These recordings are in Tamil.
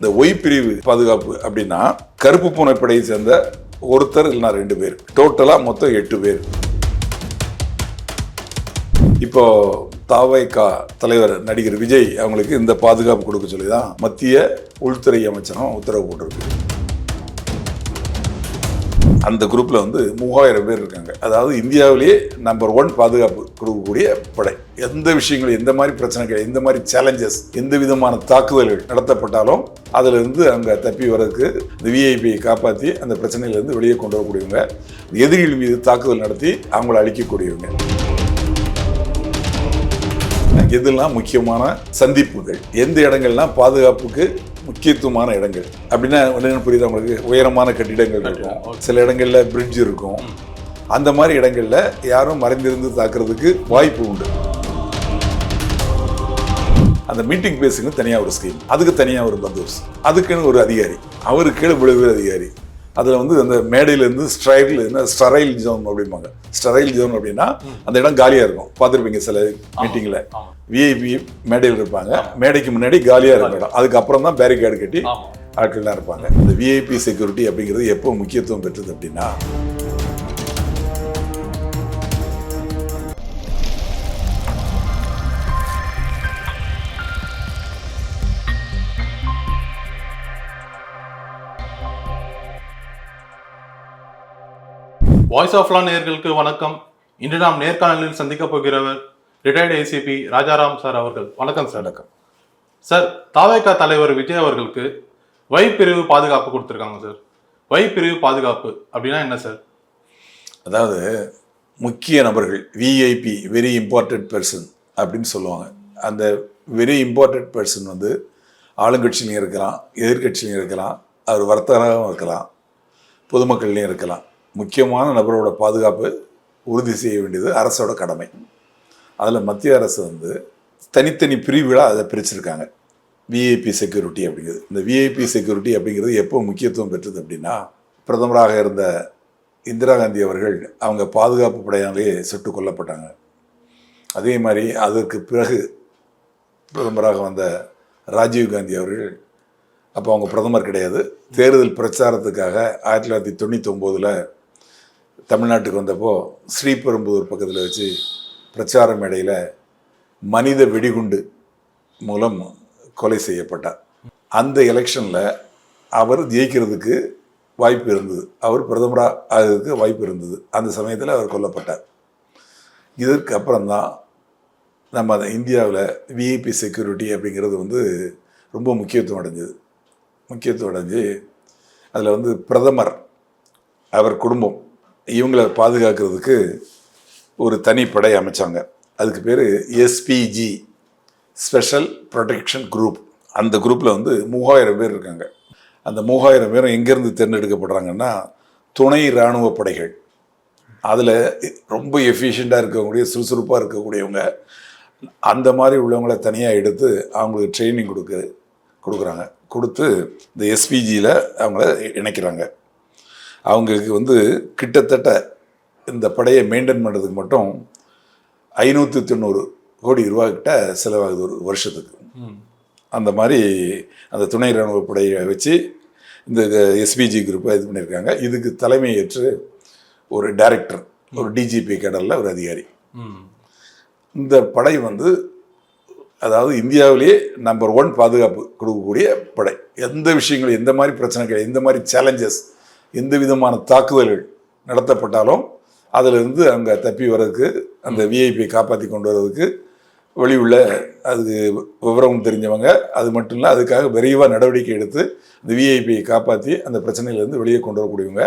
இந்த ஒய் பிரிவு பாதுகாப்பு அப்படின்னா கருப்பு பூனைப்படையை சேர்ந்த ஒருத்தர் இல்லைனா ரெண்டு பேர். டோட்டலாக மொத்தம் எட்டு பேர். இப்போ தாவைக்கா தலைவர் நடிகர் விஜய் அவங்களுக்கு இந்த பாதுகாப்பு கொடுக்க சொல்லி தான் மத்திய உள்துறை அமைச்சகம் உத்தரவு போட்டிருக்கு. அந்த குரூப்பில் வந்து மூவாயிரம் பேர் இருக்காங்க. அதாவது இந்தியாவிலேயே நம்பர் ஒன் பாதுகாப்பு கொடுக்கக்கூடிய படை. எந்த விஷயங்கள் எந்த மாதிரி பிரச்சனைகள் எந்த மாதிரி சேலஞ்சஸ் எந்த விதமான தாக்குதல்கள் நடத்தப்பட்டாலும் அதிலிருந்து இருந்து தப்பி வர்றதுக்கு இந்த விஐபியை காப்பாற்றி அந்த பிரச்சனையிலேருந்து வெளியே கொண்டு வரக்கூடியவங்க எதிரிகள் மீது தாக்குதல் நடத்தி அவங்கள அழிக்கக்கூடியவங்க. இதெல்லாம் முக்கியமான சந்திப்புகள் எந்த இடங்கள்லாம் பாதுகாப்புக்கு முக்கியத்துவமான இடங்கள். அப்படின்னா என்ன புரியுது உங்களுக்கு? உயரமான கட்டிடங்கள் இருக்கும். சில இடங்கள்ல பிரிட்ஜ் இருக்கும். அந்த மாதிரி இடங்கள்ல யாரும் மறைந்திருந்து தாக்குறதுக்கு வாய்ப்பு உண்டு. அந்த மீட்டிங் பேஸுக்கு தனியாக ஒரு ஸ்கீம் அதுக்கு தனியாக ஒரு பந்தோஸ் அதுக்குன்னு ஒரு அதிகாரி. அவரு கீழே அதிகாரி. அதில் வந்து அந்த மேடையிலேருந்து ஸ்ட்ரைல் என்ன ஸ்டரைல் ஜோன் அப்படிம்பாங்க. ஸ்டரைல் ஜோன் அப்படின்னா அந்த இடம் காலியாக இருக்கும். பார்த்துருப்பீங்க சில மீட்டிங்கில் விஐபி மேடையில் இருப்பாங்க. மேடைக்கு முன்னாடி காலியாக இருக்கும் இடம். அதுக்கப்புறம் தான் பேரிகேடு கட்டி ஆட்கள்லாம் இருப்பாங்க. இந்த விஐபி செக்யூரிட்டி அப்படிங்கிறது எப்போ முக்கியத்துவம் பெற்றது அப்படின்னா வாய்ஸ் ஆஃப் லா நேயர்களுக்கு வணக்கம். இன்று நாம் நேர்காணலில் சந்திக்க போகிறவர் ரிட்டையர்டு ஏசிபி ராஜாராம் சார் அவர்கள். வணக்கம் சார் வணக்கம். சார் தாவேகா தலைவர் விஜய் அவர்களுக்கு வை பிரிவு பாதுகாப்பு கொடுத்துருக்காங்க சார் வை பிரிவு பாதுகாப்பு அப்படின்னா என்ன சார் அதாவது முக்கிய நபர்கள் விஐபி வெரி இம்பார்ட்டன்ட் பர்சன் அப்படின்னு சொல்லுவாங்க. அந்த வெரி இம்பார்ட்டன்ட் பர்சன் வந்து ஆளுங்கட்சியிலையும் இருக்கலாம் எதிர்கட்சியிலையும் இருக்கலாம் அவர் வர்த்தகராகவும் இருக்கலாம் பொதுமக்கள்லையும் இருக்கலாம். முக்கியமான நபரோட பாதுகாப்பு உறுதி செய்ய வேண்டியது அரசோட கடமை. அதில் மத்திய அரசு வந்து தனித்தனி பிரிவுகளாக அதை பிரிச்சிருக்காங்க. விஐபி செக்யூரிட்டி அப்படிங்கிறது. இந்த விஐபி செக்யூரிட்டி அப்படிங்கிறது எப்போ முக்கியத்துவம் பெற்றது அப்படின்னா பிரதமராக இருந்த இந்திரா காந்தி அவர்கள் அவங்க பாதுகாப்பு படையாலேயே சுட்டு கொல்லப்பட்டாங்க. அதே மாதிரி அதற்கு பிறகு பிரதமராக வந்த ராஜீவ் காந்தி அவர்கள் அப்போ அவங்க பிரதமர் கிடையாது. தேர்தல் பிரச்சாரத்துக்காக ஆயிரத்தி தொள்ளாயிரத்தி தொண்ணூற்றி ஒம்போதில் தமிழ்நாட்டுக்கு வந்தப்போ ஸ்ரீபெரும்புதூர் பக்கத்தில் வச்சு பிரச்சார மேடையில் மனித வெடிகுண்டு மூலம் கொலை செய்யப்பட்டார். அந்த எலெக்ஷனில் அவர் ஜெயிக்கிறதுக்கு வாய்ப்பு இருந்தது. அவர் பிரதமராக ஆகிறதுக்கு வாய்ப்பு இருந்தது. அந்த சமயத்தில் அவர் கொல்லப்பட்டார். இதற்கு அப்புறம்தான் நம்ம இந்தியாவில் விஐபி செக்யூரிட்டி அப்படிங்கிறது வந்து ரொம்ப முக்கியத்துவம் அடைஞ்சது. முக்கியத்துவம் அடைஞ்சு அதில் வந்து பிரதமர் அவர் குடும்பம் இவங்களை பாதுகாக்கிறதுக்கு ஒரு தனி படை அமைச்சாங்க. அதுக்கு பேர் எஸ்பிஜி ஸ்பெஷல் ப்ரொடெக்ஷன் குரூப் அந்த குரூப்பில் வந்து மூவாயிரம் பேர் இருக்காங்க. அந்த மூவாயிரம் பேரும் எங்கேருந்து தேர்ந்தெடுக்கப்படுறாங்கன்னா துணை இராணுவ படைகள். அதில் ரொம்ப எஃபிஷியண்ட்டாக இருக்கக்கூடிய சுறுசுறுப்பாக இருக்கக்கூடியவங்க அந்த மாதிரி உள்ளவங்கள தனியாக எடுத்து அவங்களுக்கு ட்ரைனிங் கொடுக்கு கொடுக்குறாங்க. கொடுத்து இந்த எஸ்பிஜியில் அவங்கள இணைக்கிறாங்க. அவங்களுக்கு வந்து கிட்டத்தட்ட இந்த படையை மெயின்டைன் பண்ணுறதுக்கு மட்டும் ஐநூற்றி தொண்ணூறு கோடி ரூபாய் கிட்ட செலவாகுது ஒரு வருஷத்துக்கு. அந்த மாதிரி அந்த துணை இராணுவ படையை வச்சு இந்த எஸ்பிஜி குரூப்பை இது பண்ணியிருக்காங்க. இதுக்கு தலைமை ஏற்று ஒரு டைரக்டர் ஒரு டிஜிபி கேடரில் ஒரு அதிகாரி. இந்த படை வந்து அதாவது இந்தியாவிலேயே நம்பர் ஒன் பாதுகாப்பு கொடுக்கக்கூடிய படை. எந்த விஷயங்கள் எந்த மாதிரி பிரச்சனைகள் எந்த மாதிரி சேலஞ்சஸ் எந்த விதமான தாக்குதல்கள் நடத்தப்பட்டாலும் அதிலிருந்து அங்கே தப்பி வர்றதுக்கு அந்த விஐபியை காப்பாற்றி கொண்டு வர்றதுக்கு வழி உள்ள அது விவரம் தெரிஞ்சவங்க. அது மட்டும் இல்லை அதுக்காக விரைவாக நடவடிக்கை எடுத்து இந்த விஐபியை காப்பாற்றி அந்த பிரச்சனையிலேருந்து வெளியே கொண்டு வரக்கூடியவங்க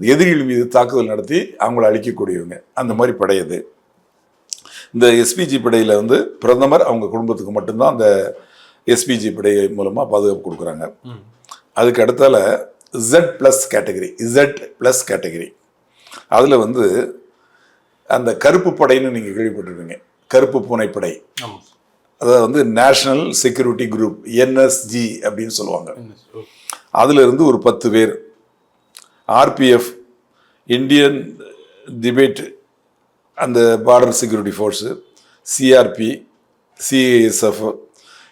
எதிரிகள் மீது தாக்குதல் நடத்தி அவங்கள அழிக்கக்கூடியவங்க. அந்த மாதிரி படை அது. இந்த எஸ்பிஜி படையில் வந்து பிரதமர் அவங்க குடும்பத்துக்கு மட்டும்தான் அந்த எஸ்பிஜி படை மூலமாக பாதுகாப்பு கொடுக்குறாங்க. அதுக்கு அடுத்தால Z plus category Z plus category அதில் வந்து அந்த கருப்பு படைன்னு நீங்கள் கேள்விப்பட்டிருப்பீங்க. கருப்பு பூனை படை ஆமாம் அதாவது வந்து நேஷனல் செக்யூரிட்டி குரூப் என்எஸ்ஜி அப்படின்னு சொல்லுவாங்க. அதுல இருந்து ஒரு பத்து பேர். ஆர்பிஎஃப் இந்தியன் டிபேட் அந்த border security force CRP CASF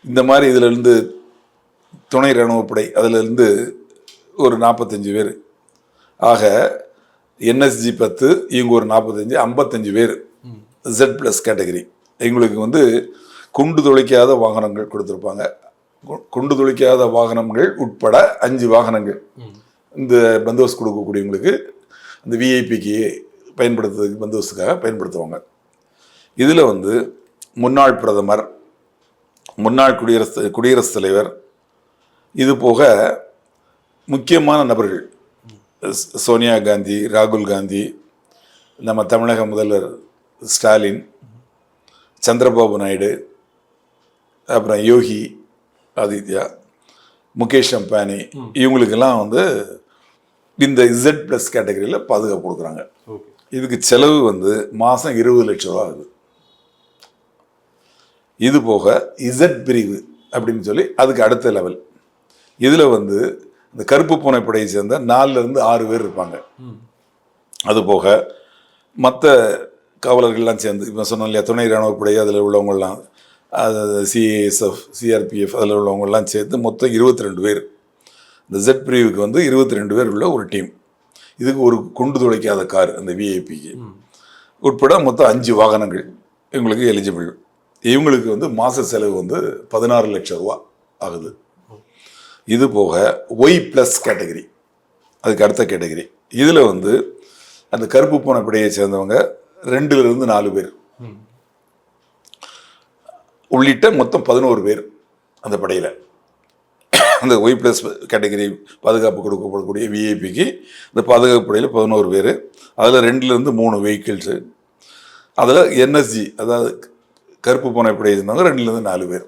இந்த மாதிரி இதுல இருந்து துணை இராணுவப்படை அதிலிருந்து ஒரு நாற்பத்தஞ்சு பேர். ஆக என்எஸ்ஜி பத்து இவங்க ஒரு நாற்பத்தஞ்சு ஐம்பத்தஞ்சு பேர். ஜெட் ப்ளஸ் கேட்டகரி எங்களுக்கு வந்து குண்டு துளைக்காத வாகனங்கள் கொடுத்துருப்பாங்க. கு- குண்டு துளைக்காத வாகனங்கள் உட்பட அஞ்சு வாகனங்கள். இந்த பந்தோபஸ்து கொடுக்கக்கூடியவங்களுக்கு இந்த விஐபிக்கு பயன்படுத்துறதுக்கு பந்தோபஸ்துக்காக பயன்படுத்துவாங்க. இதில் வந்து முன்னாள் பிரதமர் முன்னாள் குடியரசு குடியரசுத் தலைவர் இது போக முக்கியமான நபர்கள். சோனியா காந்தி ராகுல் காந்தி நம்ம தமிழக முதல்வர் ஸ்டாலின் சந்திரபாபு நாயுடு அப்புறம் யோகி ஆதித்யா முகேஷ் அம்பானி இவங்களுக்கெல்லாம் வந்து இந்த இசட் ப்ளஸ் கேட்டகரியில் பாதுகாப்பு கொடுக்குறாங்க. இதுக்கு செலவு வந்து மாதம் இருபது லட்ச ரூபா ஆகுது. இது போக இசட் பிரிவு அப்படின்னு சொல்லி அதுக்கு அடுத்த லெவல் இதில் வந்து இந்த கருப்பு பூனை படையை சேர்ந்த நாலுல இருந்து ஆறு பேர் இருப்பாங்க. அது போக மற்ற காவலர்கள்லாம் சேர்ந்து இப்போ சொன்னோம் இல்லையா துணை இராணுவப்படை அதில் உள்ளவங்கெல்லாம் அது சிஏஎஸ்எஃப் சிஆர்பிஎஃப் அதில் உள்ளவங்கெல்லாம் சேர்த்து மொத்தம் இருபத்தி ரெண்டு பேர். இந்த ஜெட் பிரிவுக்கு வந்து இருபத்தி ரெண்டு பேர் உள்ள ஒரு டீம். இதுக்கு ஒரு குண்டு துளைக்காத கார் அந்த விஐபிக்கு உட்பட மொத்தம் அஞ்சு வாகனங்கள் இவங்களுக்கு எலிஜிபிள் இவங்களுக்கு வந்து மாத செலவு வந்து பதினாறு லட்சம் ரூபா ஆகுது. இது போக ஒய் ப்ளஸ் கேட்டகரி அதுக்கு அடுத்த கேட்டகரி இதில் வந்து அந்த கருப்பு பூனை படையை சேர்ந்தவங்க ரெண்டுலேருந்து நாலு பேர். உள்ளிட்ட மொத்தம் பதினோரு பேர் அந்த படையில். அந்த ஒய் ப்ளஸ் கேட்டகரி பாதுகாப்பு கொடுக்கப்படக்கூடிய விஐபிக்கு இந்த பாதுகாப்பு படையில் பதினோரு பேர். அதில் ரெண்டுலேருந்து மூணு வெஹிக்கிள்ஸு அதில் என்எஸ்ஜி அதாவது கருப்பு பூனை படையை சேர்ந்தவங்க ரெண்டுலேருந்து நாலு பேர்.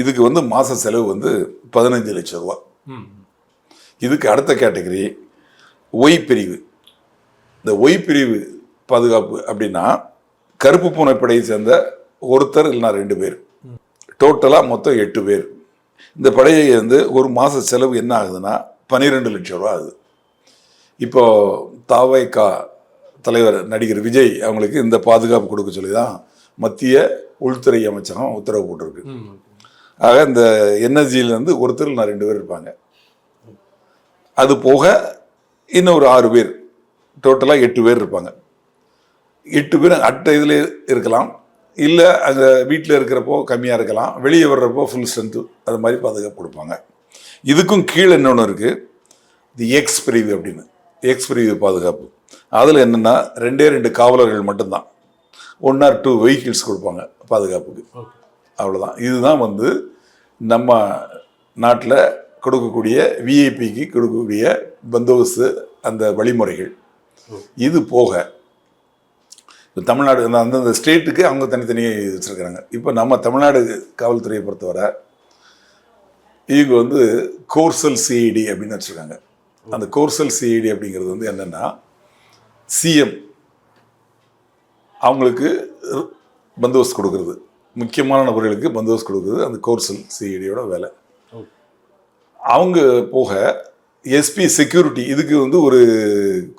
இதுக்கு வந்து மாத செலவு வந்து பதினஞ்சு லட்சம் ரூபா. ம். இதுக்கு அடுத்த கேட்டகரி ஒய் பிரிவு. இந்த ஒய் பிரிவு பாதுகாப்பு அப்படின்னா கருப்பு பூனை படையை சேர்ந்த ஒருத்தர் இல்லைனா ரெண்டு பேர். டோட்டலாக மொத்தம் எட்டு பேர். இந்த படையை வந்து ஒரு மாத செலவு என்ன ஆகுதுன்னா பன்னிரெண்டு லட்சம் ரூபா ஆகுது. இப்போ தாவைக்கா தலைவர் நடிகர் விஜய் அவங்களுக்கு இந்த பாதுகாப்பு கொடுக்க சொல்லி தான் மத்திய உள்துறை அமைச்சகம் உத்தரவு போட்டிருக்கு. ஆக இந்த என்எஸ்ஜியிலேருந்து ஒருத்தர் நான் ரெண்டு பேர் இருப்பாங்க. அது போக இன்னும் ஒரு ஆறு பேர். டோட்டலாக எட்டு பேர் இருப்பாங்க. எட்டு பேர் அட்ட இதில் இருக்கலாம். இல்லை அங்கே வீட்டில் இருக்கிறப்போ கம்மியாக இருக்கலாம். வெளியே வர்றப்போ ஃபுல் ஸ்ட்ரென்த்து அது மாதிரி பாதுகாப்பு கொடுப்பாங்க. இதுக்கும் கீழே இன்னொன்று இருக்குது தி எக்ஸ் பிரிவு அப்படின்னு. எக்ஸ் பிரிவு பாதுகாப்பு. அதில் என்னென்னா ரெண்டே ரெண்டு காவலர்கள் மட்டும்தான். ஒன் ஆர் டூ வெஹிக்கிள்ஸ் கொடுப்பாங்க பாதுகாப்புக்கு. ஓகே அவ்வளோதான் இதுதான் வந்து நம்ம நாட்டில் கொடுக்கக்கூடிய விஐபிக்கு கொடுக்கக்கூடிய பந்தோபஸ்து அந்த வழிமுறைகள். இது போக இப்போ தமிழ்நாடு அந்த அந்தந்த ஸ்டேட்டுக்கு அவங்க தனித்தனியாக வச்சுருக்கிறாங்க. இப்போ நம்ம தமிழ்நாடு காவல்துறையை பொறுத்தவரை இவங்க வந்து கோர்சல் சிஐடி அப்படின்னு வச்சுருக்காங்க. அந்த கோர்சல் சிஐடி அப்படிங்கிறது வந்து என்னென்னா சிஎம் அவங்களுக்கு பந்தோபஸ்து கொடுக்கறது. முக்கியமான நபர்களுக்கு பந்தோபஸ்து கொடுக்கறது அந்த கோர்சல் சிஐடியோட வேலை. ஓகே அவங்க போக எஸ்பி செக்யூரிட்டி இதுக்கு வந்து ஒரு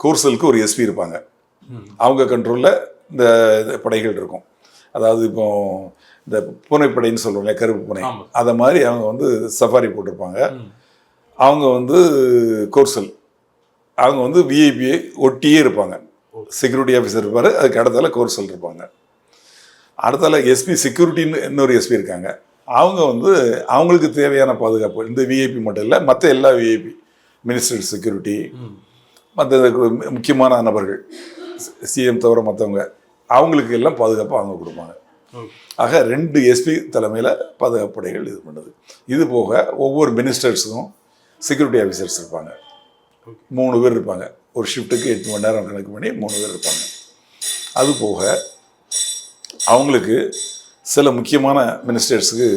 கோர்சலுக்கு ஒரு எஸ்பி இருப்பாங்க. அவங்க கண்ட்ரோலில் இந்த படைகள் இருக்கும். அதாவது இப்போ இந்த பூனைப்படைன்னு சொல்லுவோம் இல்லையா கருப்பு பூனை. அதை மாதிரி அவங்க வந்து சஃபாரி போட்டிருப்பாங்க. அவங்க வந்து கோர்சல். அவங்க வந்து விஐபியை ஒட்டியே இருப்பாங்க. செக்யூரிட்டி ஆஃபீஸர் இருப்பார் அதுக்கு அடுத்தால கோர்சல் இருப்பாங்க. அடுத்தால எஸ்பி செக்யூரிட்டின்னு இன்னொரு எஸ்பி இருக்காங்க. அவங்க வந்து அவங்களுக்கு தேவையான பாதுகாப்பு. இந்த விஐபி மட்டும் இல்லை மற்ற எல்லா விஐபி மினிஸ்டர் செக்யூரிட்டி மற்ற முக்கியமான நபர்கள் சிஎம் தவிர மற்றவங்க அவங்களுக்கு எல்லாம் பாதுகாப்பு அவங்க கொடுப்பாங்க. ஆக ரெண்டு எஸ்பி தலைமையில் பாதுகாப்பு படைகள் இது பண்ணுது. இது போக ஒவ்வொரு மினிஸ்டர்ஸுக்கும் செக்யூரிட்டி ஆஃபீஸர்ஸ் இருப்பாங்க. மூணு பேர் இருப்பாங்க. ஒரு ஷிஃப்ட்டுக்கு எட்டு மணி நேரம் கணக்கு பண்ணி மூணு பேர் இருப்பாங்க. அது போக அவங்களுக்கு சில முக்கியமான மினிஸ்டர்ஸுக்கு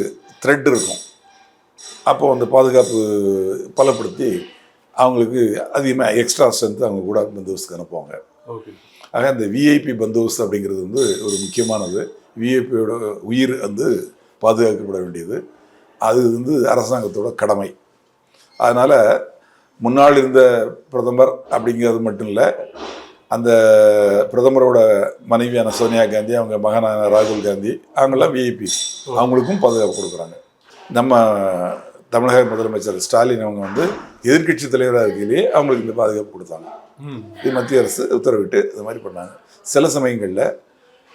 த்ரெட் இருக்கும். அப்போ அந்த பாதுகாப்பு பலப்படுத்தி அவங்களுக்கு அதிகமாக எக்ஸ்ட்ரா ஸ்ட்ரென்த் அவங்க கூட பந்தோபஸ்துக்கு அனுப்புவாங்க. ஓகே ஆக இந்த விஐபி பந்தோபஸ்து அப்படிங்கிறது வந்து ஒரு முக்கியமானது. விஐபியோட உயிர் வந்து பாதுகாக்கப்பட வேண்டியது. அது வந்து அரசாங்கத்தோட கடமை. அதனால் முன்னாள் இருந்த பிரதமர் அப்படிங்கிறது மட்டும் இல்லை அந்த பிரதமரோட மனைவியான சோனியா காந்தி அவங்க மகனான ராகுல் காந்தி அவங்கெல்லாம் விஐபி அவங்களுக்கும் பாதுகாப்பு கொடுக்குறாங்க. நம்ம தமிழக முதலமைச்சர் ஸ்டாலின் அவங்க வந்து எதிர்க்கட்சி தலைவராக இருக்கையிலேயே அவங்களுக்கு இந்த பாதுகாப்பு கொடுத்தாங்க. இது மத்திய அரசு உத்தரவிட்டு இது மாதிரி பண்ணாங்க. சில சமயங்களில்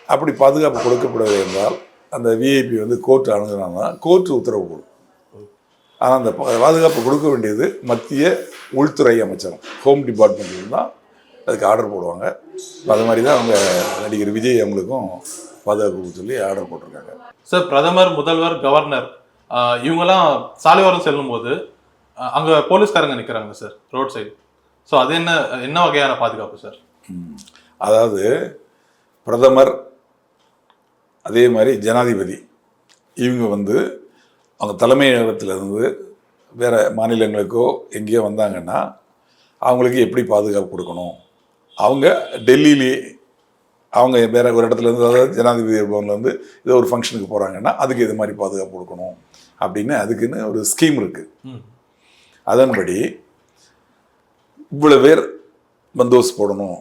அப்படி பாதுகாப்பு கொடுக்கப்படவில்லை என்றால் அந்த விஐபி வந்து கோர்ட் அணுகுனாங்கன்னா கோர்ட் உத்தரவு கொடுக்கும் ஆனால் அந்த பாதுகாப்பு கொடுக்க வேண்டியது மத்திய உள்துறை அமைச்சகம் ஹோம் டிபார்ட்மெண்ட்ல தான் அதுக்கு ஆர்டர் போடுவாங்க. அது மாதிரி தான் அவங்க நடிகர் விஜய் அவங்களுக்கும் பாதுகாப்பு சொல்லி ஆர்டர் போட்டிருக்காங்க. சார் பிரதமர் முதல்வர் கவர்னர் இவங்கெல்லாம் சாலையோரம் செல்லும்போது அங்க போலீஸ்காரங்க நிக்கிறாங்க சார் ரோட் சைடு ஸோ அது என்ன என்ன வகையான பாதுகாப்பு சார் அதாவது பிரதமர் அதே மாதிரி ஜனாதிபதி இவங்க வந்து அவங்க தலைமையகத்துல இருந்து வேறு மாநிலங்களுக்கோ எங்கேயோ வந்தாங்கன்னா அவங்களுக்கு எப்படி பாதுகாப்பு கொடுக்கணும்? அவங்க டெல்லியிலே அவங்க வேற ஒரு இடத்துல இருந்து அதாவது ஜனாதிபதி பவன்ல இருந்து ஏதோ ஒரு ஃபங்க்ஷனுக்கு போகிறாங்கன்னா அதுக்கு இது மாதிரி பாதுகாப்பு கொடுக்கணும் அப்படின்னு அதுக்குன்னு ஒரு ஸ்கீம் இருக்குது அதன்படி இவ்வளவு பேர் பந்தோஸ் போடணும்.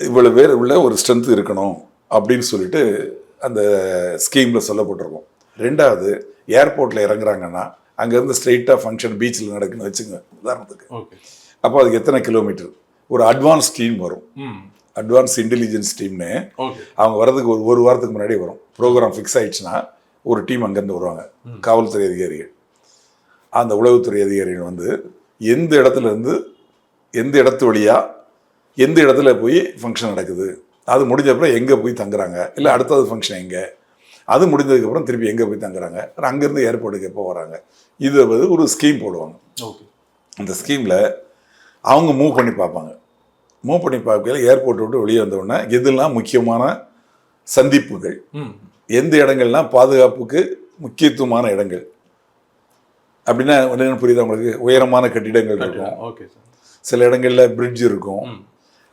இவ்வளவு பேர் உள்ள ஒரு ஸ்ட்ரென்த் இருக்கணும் அப்படின்னு சொல்லிட்டு அந்த ஸ்கீமில் சொல்லப்பட்டிருக்கும். ரெண்டாவது ஏர்போர்ட்டில் இறங்குறாங்கன்னா அங்கேருந்து ஸ்ட்ரெயிட்டாக ஃபங்க்ஷன் பீச்சில் நடக்குன்னு வச்சுங்க உதாரணத்துக்கு. அப்போ அதுக்கு எத்தனை கிலோமீட்டர் ஒரு அட்வான்ஸ் டீம் வரும். அட்வான்ஸ் இன்டெலிஜென்ஸ் டீம்னு அவங்க வர்றதுக்கு ஒரு ஒரு வாரத்துக்கு முன்னாடி வரும். ப்ரோக்ராம் ஃபிக்ஸ் ஆயிடுச்சுன்னா ஒரு டீம் அங்கேருந்து வருவாங்க. காவல்துறை அதிகாரிகள். அந்த உளவுத்துறை அதிகாரிகள் வந்து எந்த இடத்துல இருந்து எந்த இடத்து வழியா எந்த இடத்துல போய் ஃபங்க்ஷன் நடக்குது? அது முடிஞ்ச அப்புறம் எங்கே போய் தங்குறாங்க? இல்லை அடுத்தது ஃபங்க்ஷன் எங்கே? அது முடிஞ்சதுக்கப்புறம் திருப்பி எங்கே போய் தங்குறாங்க? அங்கேருந்து ஏர்போர்ட்டுக்கு எப்போ வராங்க? இது வந்து ஒரு ஸ்கீம் போடுவாங்க. ஓகே. அந்த ஸ்கீமில் அவங்க மூவ் பண்ணி பார்ப்பாங்க. மூவ் பண்ணி பார்க்கையில் ஏர்போர்ட் விட்டு வெளியே வந்த உடனே எதெல்லாம் முக்கியமான சந்திப்புகள்? எந்த இடங்கள்லாம் பாதுகாப்புக்கு முக்கியத்துவமான இடங்கள்? அப்படின்னா என்னன்னு புரியுதா உங்களுக்கு? உயரமான கட்டிடங்கள் இருக்கும். ஓகே சார் சில இடங்கள்ல பிரிட்ஜ் இருக்கும்.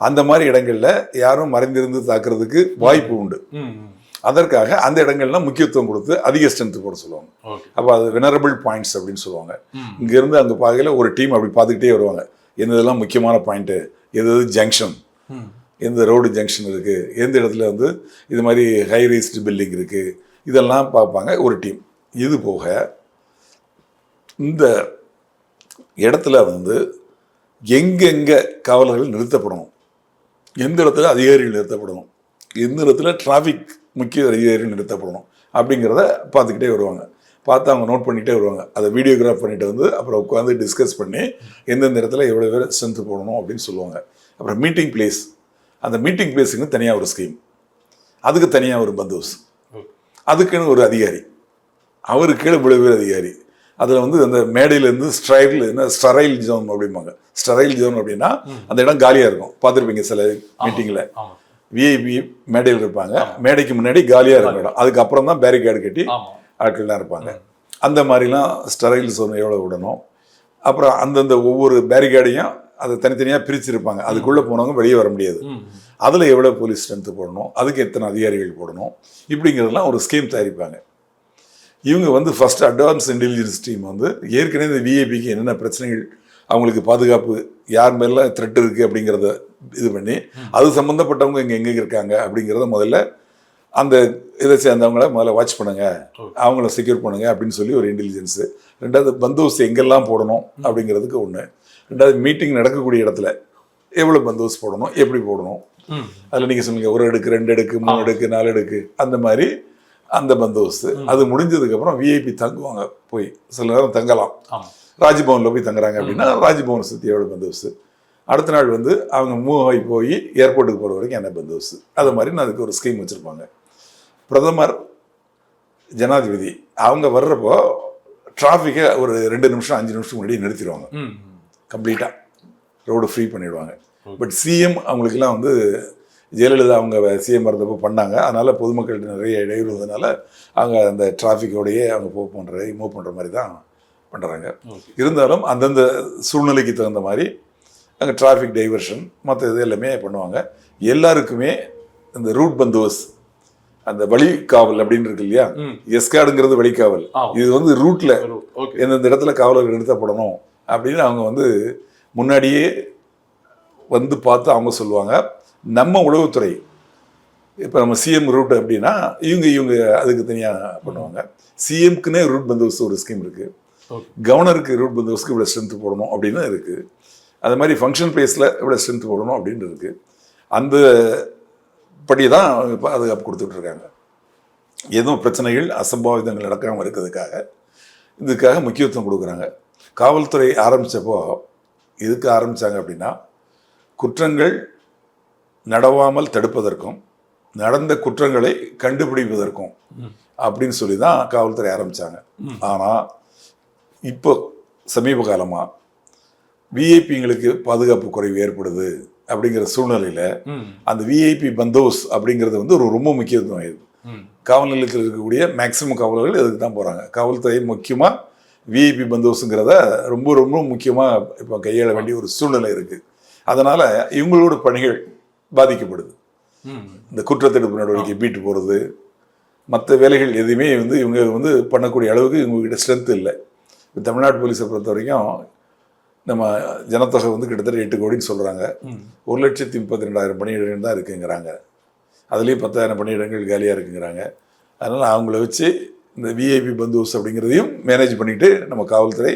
அந்த மாதிரி இடங்கள்ல யாரும் மறைந்திருந்து தாக்குறதுக்கு வாய்ப்பு உண்டு. அதற்காக அந்த இடங்கள்லாம் முக்கியத்துவம் கொடுத்து அதிக ஸ்ட்ரென்த் போட சொல்லுவாங்க. அப்போ அது வெனரபிள் பாயிண்ட்ஸ் அப்படின்னு சொல்லுவாங்க. இங்கேருந்து அங்கே பார்க்கையில ஒரு டீம் அப்படி பார்த்துக்கிட்டே வருவாங்க. எந்ததெல்லாம் முக்கியமான பாயிண்ட்டு எது எது ஜங்ஷன் எந்த ரோடு ஜங்ஷன் இருக்குது எந்த இடத்துல வந்து இது மாதிரி ஹை ரைஸ்டு பில்டிங் இருக்குது இதெல்லாம் பார்ப்பாங்க ஒரு டீம் இது போக இந்த இடத்துல வந்து எங்கெங்கே காவலர்கள் நிறுத்தப்படணும்? எந்த இடத்துல அதிகாரிகள் நிறுத்தப்படணும்? எந்த இடத்துல டிராஃபிக் முக்கிய அதிகாரிகள் நிறுத்தப்படணும்? அப்படிங்கிறத பார்த்துக்கிட்டே வருவாங்க. பார்த்து அவங்க நோட் பண்ணிகிட்டே வருவாங்க. அதை வீடியோகிராஃப் பண்ணிட்டு வந்து அப்புறம் உட்காந்து டிஸ்கஸ் பண்ணி எந்தெந்த இடத்துல எவ்வளோ பேர் ஸ்ட்ரென்த் போடணும் அப்படின்னு சொல்லுவாங்க. அப்புறம் மீட்டிங் பிளேஸ் அந்த மீட்டிங் பிளேஸுக்கு தனியாக ஒரு ஸ்கீம் அதுக்கு தனியாக ஒரு பந்தோஸ் அதுக்குன்னு ஒரு அதிகாரி. அவருக்கு கீழே இவ்வளவு பேர் அதிகாரி. அதில் வந்து அந்த மேடையிலேருந்து ஸ்ட்ரைல் என்ன ஸ்டரைல் ஜோன் அப்படிம்பாங்க. ஸ்டரைல் ஜோன் அப்படின்னா அந்த இடம் காலியாக இருக்கும். பார்த்துருப்பீங்க சில மீட்டிங்கில் விஐபி மேடையில் இருப்பாங்க. மேடைக்கு முன்னாடி காலியாக இருக்கும் இடம். அதுக்கப்புறம் தான் பேரிகேடு கட்டி ஆட்கள்லாம் இருப்பாங்க. அந்த மாதிரிலாம் ஸ்டெரைல் சோன் எவ்வளோ விடணும்? அப்புறம் அந்தந்த ஒவ்வொரு பேரிகேடையும் அதை தனித்தனியாக பிரிச்சிருப்பாங்க. அதுக்குள்ளே போனவங்க வெளியே வர முடியாது. அதில் எவ்வளோ போலீஸ் ஸ்ட்ரென்த்து போடணும்? அதுக்கு எத்தனை அதிகாரிகள் போடணும்? இப்படிங்கிறதெல்லாம் ஒரு ஸ்கீம் தயாரிப்பாங்க. இவங்க வந்து ஃபர்ஸ்ட் அட்வான்ஸ் இன்டெலிஜென்ஸ் டீம் வந்து ஏற்கனவே இந்த விஐபிக்கு என்னென்ன பிரச்சனைகள் அவங்களுக்கு பாதுகாப்பு யார் மேலாம் த்ரெட் இருக்குது அப்படிங்கிறத இது பண்ணி அது சம்மந்தப்பட்டவங்க இங்கே எங்கே இருக்காங்க அப்படிங்கிறத முதல்ல அந்த இதை சேர்ந்தவங்கள முதல்ல வாட்ச் பண்ணுங்க. Okay. அவங்கள செக்யூர் பண்ணுங்க அப்படின்னு சொல்லி ஒரு இன்டெலிஜென்ஸு ரெண்டாவது பந்தோபஸ்து எங்கெல்லாம் போடணும் அப்படிங்கிறதுக்கு ஒன்று ரெண்டாவது மீட்டிங் நடக்கக்கூடிய இடத்துல எவ்வளோ பந்தோபஸ்து போடணும் எப்படி போடணும்? அதில் நீங்கள் சொன்னீங்க ஒரு அடுக்கு ரெண்டு அடுக்கு மூணு அடுக்கு நாலு அடுக்கு அந்த மாதிரி அந்த பந்தோபஸ்து. அது முடிஞ்சதுக்கப்புறம் விஐபி தங்குவாங்க போய் சில நேரம் தங்கலாம். ராஜ்பவனில் போய் தங்குறாங்க அப்படின்னா ராஜ்பவன் சுற்றி எவ்வளோ பந்தோபஸ்து? அடுத்த நாள் வந்து அவங்க மூவ் ஆகி போய் ஏர்போர்ட்டுக்கு போகிற வரைக்கும் என்ன பந்தோபஸ்து? அது மாதிரி நான் அதுக்கு ஒரு ஸ்கீம் வச்சுருப்பாங்க. பிரதமர் ஜனாதிபதி அவங்க வர்றப்போ டிராஃபிக்கை ஒரு ரெண்டு நிமிஷம் அஞ்சு நிமிஷம் முன்னாடி நிறுத்திடுவாங்க. கம்ப்ளீட்டாக ரோடு ஃப்ரீ பண்ணிடுவாங்க. பட் சிஎம் அவங்களுக்கெல்லாம் வந்து ஜெயலலிதா அவங்க சிஎம் இருந்தப்போ பண்ணாங்க. அதனால் பொதுமக்கள்கிட்ட நிறைய இடையூறு இருந்ததுனால அவங்க அந்த டிராஃபிக்கோடையே அவங்க மூவ் பண்ணுற மூவ் பண்ணுற மாதிரி தான் பண்ணுறாங்க இருந்தாலும் அந்தந்த சூழ்நிலைக்கு தகுந்த மாதிரி அங்கே டிராஃபிக் டைவர்ஷன் மற்ற இது எல்லாமே பண்ணுவாங்க. எல்லாருக்குமே இந்த ரூட் பந்தோஸ் அந்த வழிக்காவல் அப்படின்னு இருக்கு இல்லையா? எஸ்கார்டுங்கிறது வழிக்காவல் இது வந்து ரூட்டில் ஓகே. எந்தெந்த இடத்துல காவலர்கள் நிறுத்தப்படணும் அப்படின்னு அவங்க வந்து முன்னாடியே வந்து பார்த்து அவங்க சொல்லுவாங்க. நம்ம உளவுத்துறை இப்போ நம்ம சிஎம் ரூட் அப்படின்னா இவங்க இவங்க அதுக்கு தனியாக பண்ணுவாங்க. சிஎம்க்குன்னே ரூட் பந்தோபஸ்து ஒரு ஸ்கீம் இருக்குது. கவர்னருக்கு ரூட் பந்தோஸ்க்கு இவ்வளோ ஸ்ட்ரென்த் போடணும் அப்படின்னு இருக்குது அது மாதிரி ஃபங்க்ஷன் பிளேஸில் இவ்வளோ ஸ்ட்ரென்த் போடணும் அப்படின்னு இருக்குது அந்த படி தான் அவங்க பாதுகாப்பு கொடுத்துட்ருக்காங்க. எதுவும் பிரச்சனைகள் அசம்பாவிதங்கள் நடக்காமல் இருக்கிறதுக்காக இதுக்காக முக்கியத்துவம் கொடுக்குறாங்க. காவல்துறை ஆரம்பித்தப்போ எதுக்கு ஆரம்பித்தாங்க அப்படின்னா குற்றங்கள் நடவாமல் தடுப்பதற்கும் நடந்த குற்றங்களை கண்டுபிடிப்பதற்கும் அப்படின்னு சொல்லி தான் காவல்துறை ஆரம்பித்தாங்க ஆனால் இப்போ சமீப காலமாக விஐபிங்களுக்கு பாதுகாப்பு குறைவு ஏற்படுது. அப்படிங்கிற சூழ்நிலையில் அந்த விஐபி பந்தோஸ் அப்படிங்கிறது வந்து ஒரு ரொம்ப முக்கியத்துவம் ம். காவல் நிலையத்தில் இருக்கக்கூடிய மேக்சிமம் காவலர்கள் இதுக்கு தான் போகிறாங்க காவல்துறை முக்கியமாக விஐபி பந்தோஸுங்கிறத ரொம்ப ரொம்ப முக்கியமாக இப்போ கையாள வேண்டிய ஒரு சூழ்நிலை இருக்குது அதனால் இவங்களோட பணிகள் பாதிக்கப்படுது. இந்த குற்றத்தடுப்பு நடவடிக்கை பீட்டு போகிறது மற்ற வேலைகள் எதுவுமே வந்து இவங்க வந்து பண்ணக்கூடிய அளவுக்கு இவங்ககிட்ட ஸ்ட்ரென்த் இல்லை. இப்போ தமிழ்நாடு போலீஸை பொறுத்த வரைக்கும் நம்ம ஜனத்தொகை வந்து கிட்டத்தட்ட எட்டு கோடின்னு சொல்கிறாங்க ஒரு லட்சத்தி முப்பத்தி ரெண்டாயிரம் பணியிடங்கள் தான் இருக்குங்கிறாங்க. அதுலேயும் பத்தாயிரம் பணியிடங்கள் காலியாக இருக்குங்கிறாங்க. அதனால் அவங்கள வச்சு இந்த விஐபி பந்தோஸ் அப்படிங்கிறதையும் மேனேஜ் பண்ணிட்டு நம்ம காவல்துறை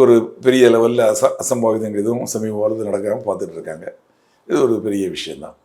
ஒரு பெரிய லெவலில் அச அசம்பாவிதங்கள் எதுவும் சமீப காலத்தில் நடக்காமல் பார்த்துட்டு இருக்காங்க. இது ஒரு பெரிய விஷயம்தான்.